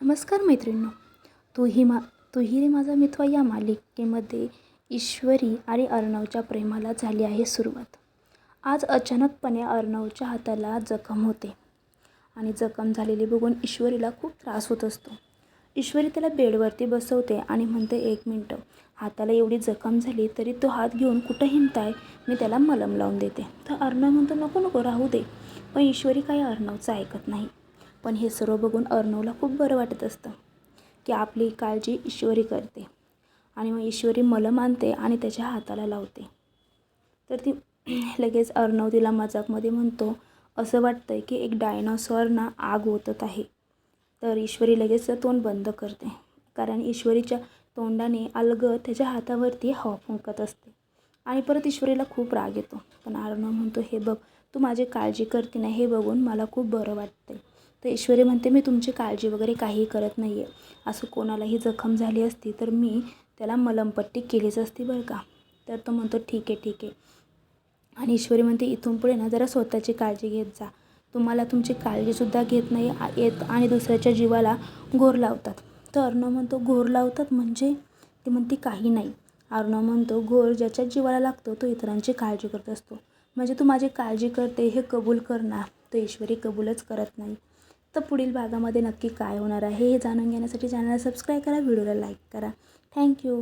नमस्कार मैत्रिणींनो. तूही मा तूही रे माझा मिथवा या मालिकेमध्ये ईश्वरी आणि अर्णवच्या प्रेमाला झाली आहे सुरुवात. आज अचानकपणे अर्णवच्या हाताला जखम होते आणि जखम झालेली बघून ईश्वरीला खूप त्रास होत असतो. ईश्वरी त्याला बेडवरती बसवते आणि म्हणते एक मिनटं हाताला एवढी जखम झाली तरी तो हात घेऊन कुठं हिंडताय? मी त्याला मलम लावून देते. तर अर्णव म्हणतो नको नको राहू दे. पण ईश्वरी काही अर्णवचं ऐकत नाही. पण हे सर्व बघून अर्णवला खूप बरं वाटत असतं की आपली काळजी ईश्वरी करते आणि मग ईश्वरी मला मानते आणि त्याच्या हाताला लावते. तर ती लगेच अर्णव तिला मजाकमध्ये म्हणतो असं वाटतं आहे की एक डायनॉसॉरना आग ओतत आहे. तर ईश्वरी लगेच तोंड बंद करते कारण ईश्वरीच्या तोंडाने अलगद त्याच्या हातावरती हवा फुंकत असते. आणि परत ईश्वरीला खूप राग येतो पण अर्णव म्हणतो हे बघ तू माझी काळजी करते ना हे बघून मला खूप बरं वाटते तर ईश्वरी म्हणते मी तुमची काळजी वगैरे काहीही करत नाही आहे असं कोणालाही जखम झाली असती तर मी त्याला मलमपट्टी केलीच असती बरं का. तर तो म्हणतो ठीक आहे ठीक आहे. आणि ईश्वरी म्हणते इथून पुढे ना जरा स्वतःची काळजी घेत जा. तुम्हाला तुमची काळजीसुद्धा घेत नाही येत आणि दुसऱ्याच्या जीवाला घोर लावतात. तर अर्णव म्हणतो घोर लावतात म्हणजे? ती म्हणते काही नाही. अर्णव म्हणतो घोर ज्याच्या जीवाला लागतो तो इतरांची काळजी करत असतो. म्हणजे तू माझी काळजी करते हे कबूल करणार. तर ईश्वरी कबूलच करत नाही. तर पुढील भागामध्ये नक्की काय होणार आहे हे जाणून घेण्यासाठी चॅनलला सबस्क्राईब करा व्हिडिओला लाईक करा. थँक्यू